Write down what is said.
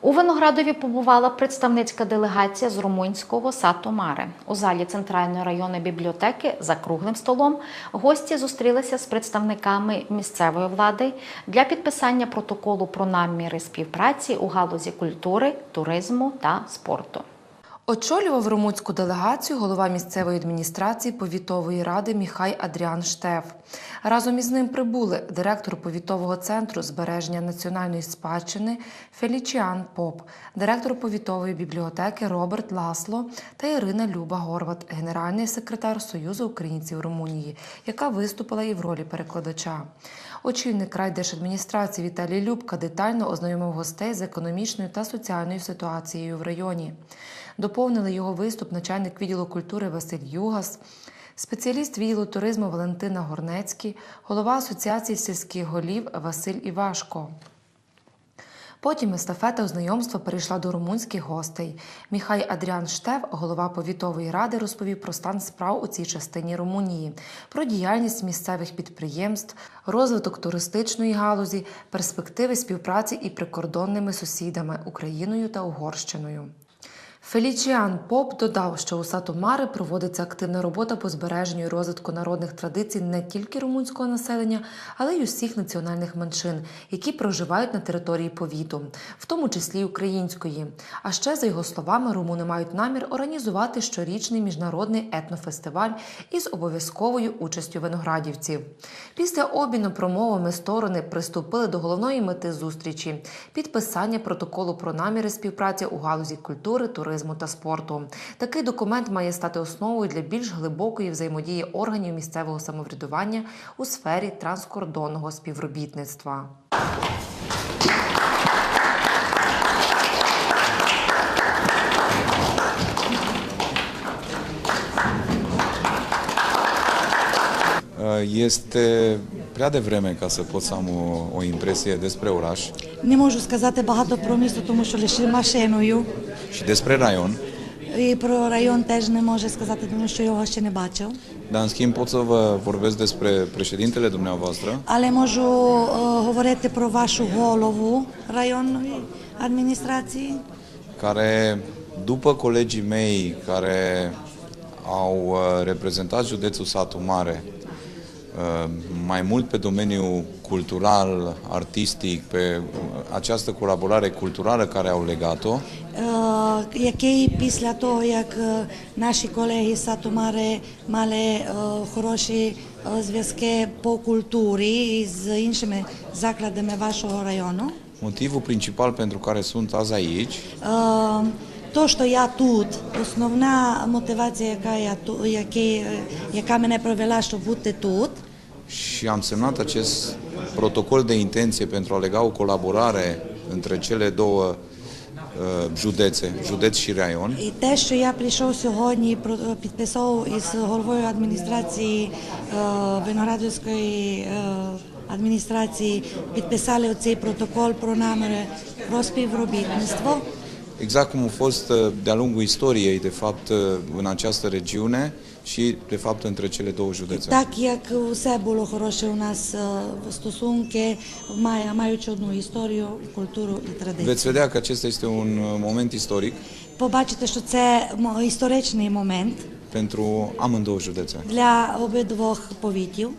У Виноградові побувала представницька делегація з румунського Сато Маре. У залі Центральної районної бібліотеки за круглим столом гості зустрілися з представниками місцевої влади для підписання протоколу про наміри співпраці у галузі культури, туризму та спорту. Очолював румунську делегацію голова місцевої адміністрації повітової ради Міхай Адріан Штеф. Разом із ним прибули директор повітового центру збереження національної спадщини Фелічіан Поп, директор повітової бібліотеки Роберт Ласло та Ірина Люба Горват, генеральний секретар Союзу українців Румунії, яка виступила і в ролі перекладача. Очільник райдержадміністрації Віталій Любка детально ознайомив гостей з економічною та соціальною ситуацією в районі. Доповнили його виступ начальник відділу культури Василь Югас, спеціаліст відділу туризму Валентина Горнецький, голова Асоціації сільських голів Василь Івашко. Потім естафета ознайомства перейшла до румунських гостей. Міхай Адріан Штев, голова повітової ради, розповів про стан справ у цій частині Румунії, про діяльність місцевих підприємств, розвиток туристичної галузі, перспективи співпраці і прикордонними сусідами Україною та Угорщиною. Фелічіан Поп додав, що у Сатомари проводиться активна робота по збереженню і розвитку народних традицій не тільки румунського населення, але й усіх національних меншин, які проживають на території повіту, в тому числі української. А ще, за його словами, румуни мають намір організувати щорічний міжнародний етнофестиваль із обов'язковою участю виноградівців. Після обміну промовами сторони приступили до головної мети зустрічі підписання протоколу про наміри співпраці у галузі культури, туризму та спорту. Такий документ має стати основою для більш глибокої взаємодії органів місцевого самоврядування у сфері транскордонного співробітництва. Este prea devreme ca să pot să am o, o impresie despre oraș Не можу сказати багато про місто, тому що лише машиною. și despre raion, І про район теж не можу сказати, тому що його ще не бачив. dar în schimb pot să vă vorbesc despre președintele dumneavoastră, Але можу е, говорити про вашу голову районної адміністрації, care, după colegii mei care au uh, reprezentat județul Satu Mare, uh, mai mult pe domeniul cultural, artistic, pe uh, această colaborare culturală care au legat-o, е, який після того, як е, наші колеги з Сатумари мали е, хороші е, зв'язки по культурі з іншими закладами вашого району, motivul principal pentru care sunt azi aici Е, То, що я тут, основна мотивація, яка, я, ту- які, яка мене привела, щоб бути тут, și am semnat acest protocol de intenție pentru a lega o colaborare între cele două uh, județe, județ și raion, і те, що я прийшов сьогодні, про- підписав із головою адміністрації е, Виноградівської е, адміністрації, підписали цей протокол про наміри про співробітництво. exact cum a fost uh, de-a lungul istoriei, de fapt, uh, în această regiune și, de fapt, între cele două județe. Так як усе було хороше у нас е, стосунки, має- маючи одну історію, культуру і традицію. Veți vedea că acesta este un uh, moment istoric Побачите, що це мо- історичний момент pentru amândouă județe. для обидвох повітів.